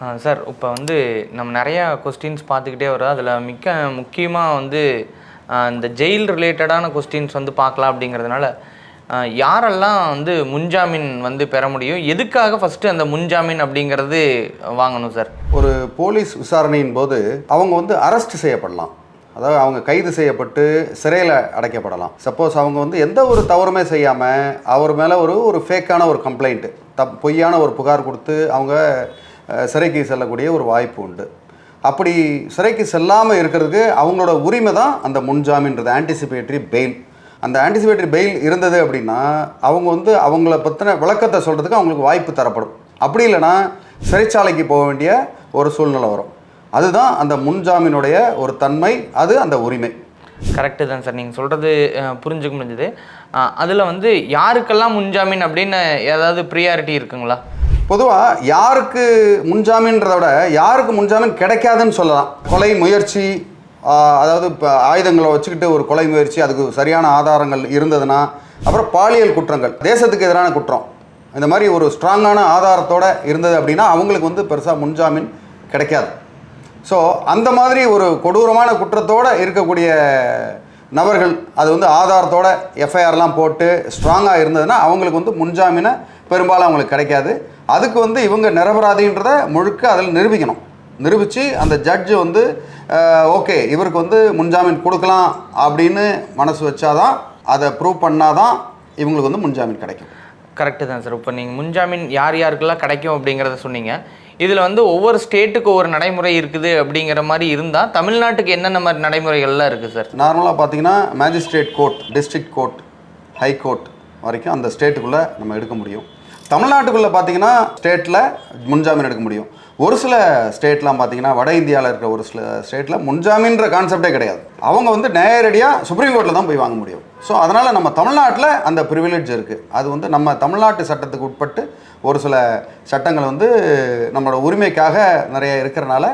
Sir இப்போ வந்து நம்ம நிறையா கொஸ்டின்ஸ் பார்த்துக்கிட்டே வரோம் அதில் மிக்க முக்கியமாக வந்து இந்த ஜெயில் ரிலேட்டடான கொஸ்டின்ஸ் வந்து பார்க்கலாம் அப்படிங்கிறதுனால யாரெல்லாம் வந்து முன்ஜாமீன் வந்து பெற முடியும்? எதுக்காக ஃபஸ்ட்டு அந்த முன்ஜாமீன் அப்படிங்கிறது வாங்கணும் சார்? ஒரு போலீஸ் விசாரணையின் போது அவங்க வந்து அரெஸ்ட் செய்யப்படலாம். அதாவது அவங்க கைது செய்யப்பட்டு சிறையில் அடைக்கப்படலாம். சப்போஸ் அவங்க வந்து எந்த ஒரு தவறுமே செய்யாமல் அவர் மேலே ஒரு ஒரு ஃபேக்கான ஒரு கம்ப்ளைண்ட்டு தப் பொய்யான ஒரு புகார் கொடுத்து அவங்க சிறைக்கு செல்லக்கூடிய ஒரு வாய்ப்பு உண்டு. அப்படி சிறைக்கு செல்லாமல் இருக்கிறதுக்கு அவங்களோட உரிமை தான் அந்த முன்ஜாமீன்றது ஆன்டிசிபேட்டரி பெயில் அந்த ஆன்டிசிபேட்டரி பெயில் இருந்தது அப்படின்னா அவங்க வந்து அவங்கள பற்றின விளக்கத்தை சொல்கிறதுக்கு அவங்களுக்கு வாய்ப்பு தரப்படும். அப்படி இல்லைன்னா சிறைச்சாலைக்கு போக வேண்டிய ஒரு சூழ்நிலை வரும். அதுதான் அந்த முன்ஜாமீனுடைய ஒரு தன்மை அது அந்த உரிமை. கரெக்டு தான் சார் நீங்கள் சொல்கிறது புரிஞ்சுக்க முடிஞ்சது. அதில் வந்து யாருக்கெல்லாம் முன்ஜாமீன் அப்படின்னு ஏதாவது ப்ரியாரிட்டி இருக்குங்களா? பொதுவாக யாருக்கு முன்ஜாமீன்றதை விட யாருக்கு முன்ஜாமீன் கிடைக்காதுன்னு சொல்லலாம். கொலை முயற்சி அதாவது இப்போ ஆயுதங்களை வச்சுக்கிட்டு ஒரு கொலை முயற்சி அதுக்கு சரியான ஆதாரங்கள் இருந்ததுன்னா அப்புறம் பாலியல் குற்றங்கள் தேசத்துக்கு எதிரான குற்றம் இந்த மாதிரி ஒரு ஸ்ட்ராங்கான ஆதாரத்தோடு இருந்தது அப்படின்னா அவங்களுக்கு வந்து பெருசாக முன்ஜாமீன் கிடைக்காது. ஸோ அந்த மாதிரி ஒரு கொடூரமான குற்றத்தோடு இருக்கக்கூடிய நபர்கள் அது வந்து ஆதாரத்தோட எஃப்ஐஆர்லாம் போட்டு ஸ்ட்ராங்காக இருந்ததுன்னா அவங்களுக்கு வந்து முன்ஜாமீனை பெரும்பாலும் அவங்களுக்கு கிடைக்காது. அதுக்கு வந்து இவங்க நிரபராதின்றத முழுக்க அதில் நிரூபிக்கணும். நிரூபித்து அந்த ஜட்ஜு வந்து ஓகே இவருக்கு வந்து முன்ஜாமீன் கொடுக்கலாம் அப்படின்னு மனசு வச்சாதான் அதை ப்ரூவ் பண்ணாதான் இவங்களுக்கு வந்து முன்ஜாமீன் கிடைக்கும். கரெக்டு தான் சார் இப்போ நீங்கள் முன்ஜாமீன் யார் யாருக்கெல்லாம் கிடைக்கும் அப்படிங்கிறத சொன்னீங்க. இதில் வந்து ஒவ்வொரு ஸ்டேட்டுக்கு ஒவ்வொரு நடைமுறை இருக்குது அப்படிங்கிற மாதிரி இருந்தால் தமிழ்நாட்டுக்கு என்னென்ன மாதிரி நடைமுறைகள்லாம் இருக்குது சார் நார்மலாக பார்த்தீங்கன்னா magistrate court district court high court வரைக்கும் அந்த ஸ்டேட்டுக்குள்ளே நம்ம எடுக்க முடியும். தமிழ்நாட்டுக்குள்ளே பார்த்தீங்கன்னா ஸ்டேட்டில் முன்ஜாமீன் எடுக்க முடியும். ஒரு சில ஸ்டேட்லாம் பார்த்தீங்கன்னா வட இந்தியாவில் இருக்கிற ஒரு சில ஸ்டேட்டில் முன்ஜாமீன்ற கான்செப்டே கிடையாது. அவங்க வந்து நேரடியாக சுப்ரீம் கோர்ட்டில் தான் போய் வாங்க முடியும். ஸோ அதனால் நம்ம தமிழ்நாட்டில் அந்த ப்ரிவிலேஜ் இருக்குது அது வந்து நம்ம தமிழ்நாட்டு சட்டத்துக்கு உட்பட்டு ஒரு சில சட்டங்கள் வந்து நம்மளோட உரிமைக்காக நிறைய இருக்கிறனால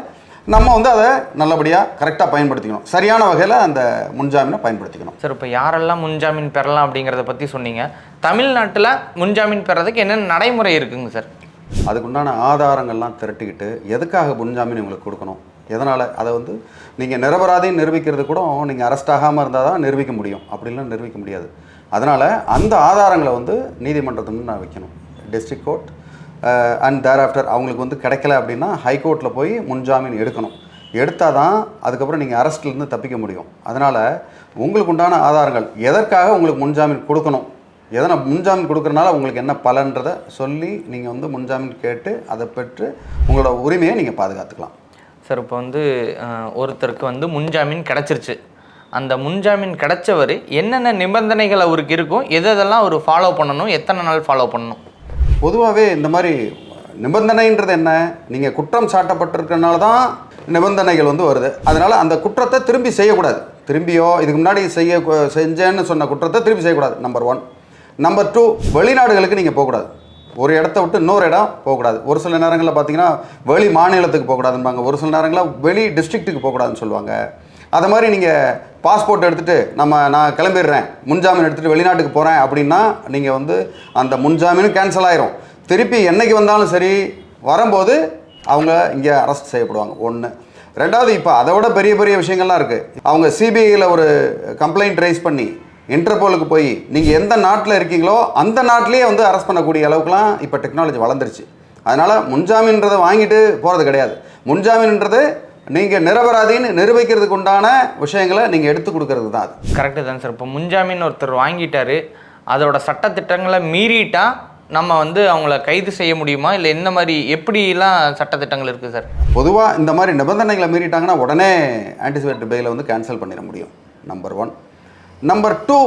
நம்ம வந்து அதை நல்லபடியாக கரெக்டாக பயன்படுத்திக்கணும். சரியான வகையில் அந்த முன்ஜாமீனை பயன்படுத்திக்கணும். சார் இப்போ யாரெல்லாம் முன்ஜாமீன் பெறலாம் அப்படிங்கிறத பற்றி சொன்னீங்க. தமிழ்நாட்டில் முன்ஜாமீன் பெறதுக்கு என்னென்ன நடைமுறை இருக்குங்க சார்? அதுக்குண்டான ஆதாரங்கள்லாம் திரட்டிக்கிட்டு எதுக்காக முன்ஜாமீன் உங்களுக்கு கொடுக்கணும்? எதனால்? அதை வந்து நீங்கள் நிரபராதின்னு நிரூபிக்கிறது கூட நீங்கள் அரெஸ்ட் ஆகாமல் இருந்தால் தான் நிரூபிக்க முடியும். அப்படிலாம் நிரூபிக்க முடியாது. அதனால் அந்த ஆதாரங்களை வந்து நீதிமன்றத்து முன் நான் வைக்கணும். District court and there after அவங்களுக்கு வந்து கிடைக்கல அப்படின்னா ஹைகோர்ட்டில் போய் முன்ஜாமீன் எடுக்கணும். எடுத்தால் தான் அதுக்கப்புறம் நீங்கள் அரெஸ்ட்லேருந்து தப்பிக்க முடியும். அதனால் உங்களுக்கு உண்டான ஆதாரங்கள் எதற்காக உங்களுக்கு முன்ஜாமீன் கொடுக்கணும்? எதனை முன்ஜாமீன் கொடுக்குறனால உங்களுக்கு என்ன பலன்றதை சொல்லி நீங்கள் வந்து முன்ஜாமீன் கேட்டு அதை பெற்று உங்களோட உரிமையை நீங்கள் பாதுகாத்துக்கலாம். சார் இப்போ வந்து ஒருத்தருக்கு வந்து முன்ஜாமீன் கிடச்சிருச்சு. அந்த முன்ஜாமீன் கிடைச்சவர் என்னென்ன நிபந்தனைகள் அவருக்கு இருக்கும் எதெல்லாம் அவர் ஃபாலோ பண்ணணும் எத்தனை நாள் ஃபாலோ பண்ணணும்? பொதுவாகவே இந்த மாதிரி நிபந்தனைன்றது என்ன? நீங்கள் குற்றம் சாட்டப்பட்டிருக்கனால தான் நிபந்தனைகள் வந்து வருது. அதனால் அந்த குற்றத்தை திரும்பி செய்யக்கூடாது. திரும்பியோ இதுக்கு முன்னாடி செய்ய செஞ்சேன்னு சொன்ன குற்றத்தை திரும்பி செய்யக்கூடாது நம்பர் ஒன் நம்பர் டூ வெளிநாடுகளுக்கு நீங்கள் போகக்கூடாது. ஒரு இடத்த விட்டு இன்னொரு இடம் போகக்கூடாது. ஒரு சில நேரங்களில் பார்த்தீங்கன்னா வெளி மாநிலத்துக்கு போகக்கூடாதுன்பாங்க. ஒரு சில நேரங்களில் வெளி டிஸ்ட்ரிக்ட்டுக்கு போகக்கூடாதுன்னு சொல்லுவாங்க. அது மாதிரி நீங்கள் பாஸ்போர்ட் எடுத்துகிட்டு நம்ம நான் கிளம்பிடுறேன். முன்ஜாமீன் எடுத்துகிட்டு வெளிநாட்டுக்கு போகிறேன் அப்படின்னா நீங்கள் வந்து அந்த முன்ஜாமீனும் கேன்சல் ஆயிரும். திருப்பி என்னைக்கு வந்தாலும் சரி வரும்போது அவங்க இங்கே அரெஸ்ட் செய்யப்படுவாங்க. ஒன்று ரெண்டாவது இப்போ அதை விட பெரிய பெரிய விஷயங்கள்லாம் இருக்குது அவங்க சிபிஐயில் ஒரு கம்ப்ளைண்ட் ரைஸ் பண்ணி இன்டர்போலுக்கு போய் நீங்கள் எந்த நாட்டில் இருக்கீங்களோ அந்த நாட்டிலேயே வந்து அரெஸ்ட் பண்ணக்கூடிய அளவுக்குலாம் இப்போ டெக்னாலஜி வளர்ந்துருச்சு. அதனால் முன்ஜாமீன்றதை வாங்கிட்டு போகிறது கிடையாது. முன்ஜாமீன்ன்றது நீங்கள் நிரபராதின்னு நிரூபிக்கிறதுக்கு உண்டான விஷயங்களை நீங்கள் எடுத்து கொடுக்கறது தான் அது. கரெக்டு தான் சார் இப்போ முன்ஜாமீன் ஒருத்தர் வாங்கிட்டாரு அதோட சட்டத்திட்டங்களை மீறிட்டா நம்ம வந்து அவங்கள கைது செய்ய முடியுமா? இல்லை என்ன மாதிரி எப்படிலாம் சட்டத்திட்டங்கள் இருக்குது சார் பொதுவாக இந்த மாதிரி நிபந்தனைகளை மீறிட்டாங்கன்னா உடனே ஆன்டிசிபேட்டரி பெயிலை வந்து கேன்சல் பண்ணிட முடியும். நம்பர் ஒன் நம்பர் டூ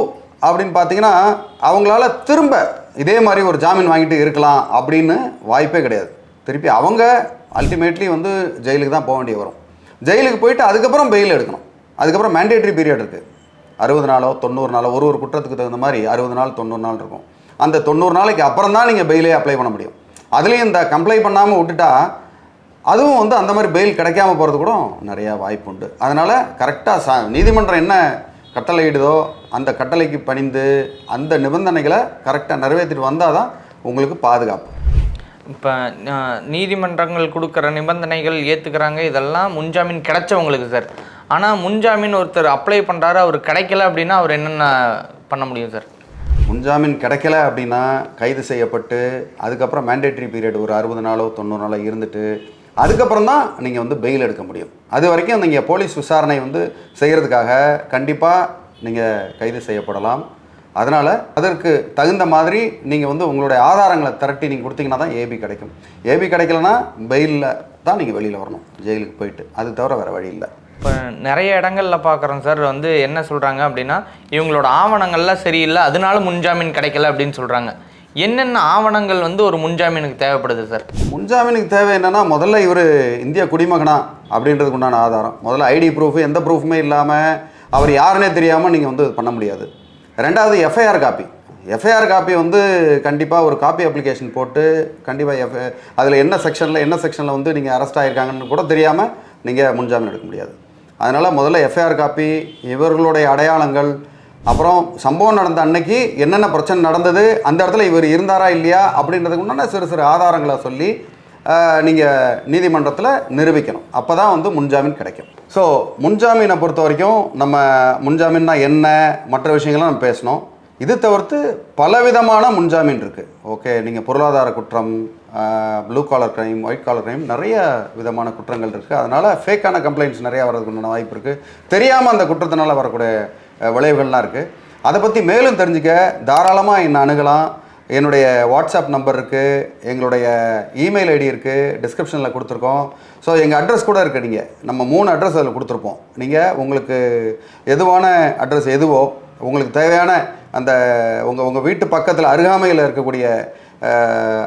அப்படின்னு பார்த்தீங்கன்னா அவங்களால திரும்ப இதே மாதிரி ஒரு ஜாமீன் வாங்கிட்டு இருக்கலாம் அப்படின்னு வாய்ப்பே கிடையாது. திருப்பி அவங்க அல்டிமேட்லி வந்து ஜெயிலுக்கு தான் போக வேண்டிய வரும். ஜெயிலுக்கு போயிட்டு அதுக்கப்புறம் பெயில் எடுக்கணும். அதுக்கப்புறம் மேண்டேட்ரி பீரியட் இருக்குது அறுபது நாளோ தொண்ணூறு நாளோ ஒரு ஒரு குற்றத்துக்கு தகுந்த மாதிரி அறுபது நாள் தொண்ணூறு நாள் இருக்கும். அந்த தொண்ணூறு நாளைக்கு அப்புறம் தான் நீங்கள் பெயிலே அப்ளை பண்ண முடியும். அதுலேயும் இந்த கம்ப்ளை பண்ணாமல் விட்டுட்டா அதுவும் வந்து அந்த மாதிரி பெயில் கிடைக்காம போகிறது கூட நிறையா வாய்ப்பு உண்டு. அதனால் கரெக்டாக ச நீதிமன்றம் என்ன கட்டளையிடுதோ அந்த கட்டளைக்கு பணிந்து அந்த நிபந்தனைகளை கரெக்டாக நிறைவேற்றிட்டு வந்தால் தான் உங்களுக்கு பாதுகாப்பு. இப்போ நீதிமன்றங்கள் கொடுக்குற நிபந்தனைகள் ஏற்றுக்கிறாங்க இதெல்லாம் முன்ஜாமீன் கிடைச்சவங்களுக்கு சார். ஆனால் முன்ஜாமீன் ஒருத்தர் அப்ளை பண்ணுறாரு அவர் கிடைக்கல அப்படின்னா அவர் என்னென்ன பண்ண முடியும் சார்? முன்ஜாமீன் கிடைக்கல அப்படின்னா கைது செய்யப்பட்டு அதுக்கப்புறம் மேண்டேட்ரி பீரியட் ஒரு அறுபது நாளோ தொண்ணூறு நாளோ இருந்துட்டு அதுக்கப்புறம் தான் நீங்கள் வந்து பெயில் எடுக்க முடியும். அது வரைக்கும் நீங்கள் போலீஸ் விசாரணை வந்து செய்கிறதுக்காக கண்டிப்பாக நீங்கள் கைது செய்யப்படலாம். அதனால் அதற்கு தகுந்த மாதிரி நீங்கள் வந்து உங்களுடைய ஆதாரங்களை திரட்டி நீங்கள் கொடுத்தீங்கன்னா தான் ஏபி கிடைக்கும். ஏபி கிடைக்கலனா பெயிலில் தான் நீங்கள் வெளியில் வரணும். ஜெயிலுக்கு போயிட்டு. அது தவிர வேறு வழி இல்லை. இப்போ நிறைய இடங்கள்ல பார்க்குறோம் சார் வந்து என்ன சொல்கிறாங்க அப்படின்னா இவங்களோட ஆவணங்கள்லாம் சரியில்லை அதனால முன்ஜாமீன் கிடைக்கல அப்படின்னு சொல்கிறாங்க என்னென்ன ஆவணங்கள் வந்து ஒரு முன்ஜாமீனுக்கு தேவைப்படுது சார்? முன்ஜாமீனுக்கு தேவை என்னன்னா முதல்ல இவர் இந்திய குடிமகனா அப்படின்றதுக்கு உண்டான ஆதாரம். முதல்ல ஐடி ப்ரூஃப் எந்த ப்ரூஃபுமே இல்லாமல் அவர் யாருன்னே தெரியாமல் நீங்கள் வந்து பண்ண முடியாது. ரெண்டாவது எஃப்ஐஆர் காப்பி எஃப்ஐஆர் காப்பி வந்து கண்டிப்பாக ஒரு காப்பி அப்ளிகேஷன் போட்டு கண்டிப்பாக எஃப் அதில் என்ன செக்ஷனில் என்ன செக்ஷனில் வந்து நீங்கள் அரெஸ்ட் ஆகிருக்காங்கன்னு கூட தெரியாமல் நீங்கள் முன்ஜாமீன் எடுக்க முடியாது. அதனால் முதல்ல எஃப்ஐஆர் காப்பி இவர்களுடைய அடையாளங்கள் அப்புறம் சம்பவம் நடந்த அன்னைக்கு என்னென்ன பிரச்சனை நடந்தது அந்த இடத்துல இவர் இருந்தாரா இல்லையா அப்படின்றதுக்கு உண்டான சிறு சிறு ஆதாரங்களை சொல்லி நீங்கள் நீதிமன்றத்தில் நிரூபிக்கணும். அப்போ தான் வந்து முன்ஜாமீன் கிடைக்கும். ஸோ முன்ஜாமீனை பொறுத்த வரைக்கும் நம்ம முன்ஜாமீன்னா என்ன மற்ற விஷயங்கள்லாம் நம்ம பேசணும். இது தவிர்த்து பலவிதமான முன்ஜாமீன் இருக்குது ஓகே நீங்கள் பொருளாதார குற்றம் blue collar crime white collar crime நிறைய விதமான குற்றங்கள் இருக்குது அதனால் ஃபேக்கான கம்ப்ளைண்ட்ஸ் நிறையா வர்றதுக்கு உண்டான வாய்ப்பு இருக்குது தெரியாமல் அந்த குற்றத்தினால வரக்கூடிய விளைவுகள்லாம் இருக்குது அதை பற்றி மேலும் தெரிஞ்சுக்க தாராளமாக என்னை அணுகலாம். என்னுடைய வாட்ஸ்அப் நம்பர் இருக்குது எங்களுடைய இமெயில் ஐடி இருக்குது டிஸ்கிரிப்ஷனில் கொடுத்துருக்கோம். ஸோ எங்கள் அட்ரஸ் கூட இருக்குது நீங்கள் நம்ம மூணு அட்ரஸ் அதில் கொடுத்துருப்போம். நீங்கள் உங்களுக்கு எதுவான அட்ரஸ் எதுவோ உங்களுக்கு தேவையான அந்த உங்கள் உங்கள் வீட்டு பக்கத்தில் அருகாமையில் இருக்கக்கூடிய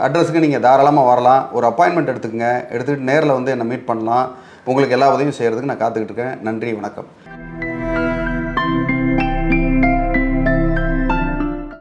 அட்ரஸுக்கு நீங்கள் தாராளமாக வரலாம். ஒரு அப்பாயின்மெண்ட் எடுத்துக்கங்க. எடுத்துக்கிட்டு நேரில் வந்து என்னை மீட் பண்ணலாம். உங்களுக்கு எல்லா உதவியும் செய்கிறதுக்கு நான் காத்துக்கிட்டு இருக்கேன். நன்றி வணக்கம்.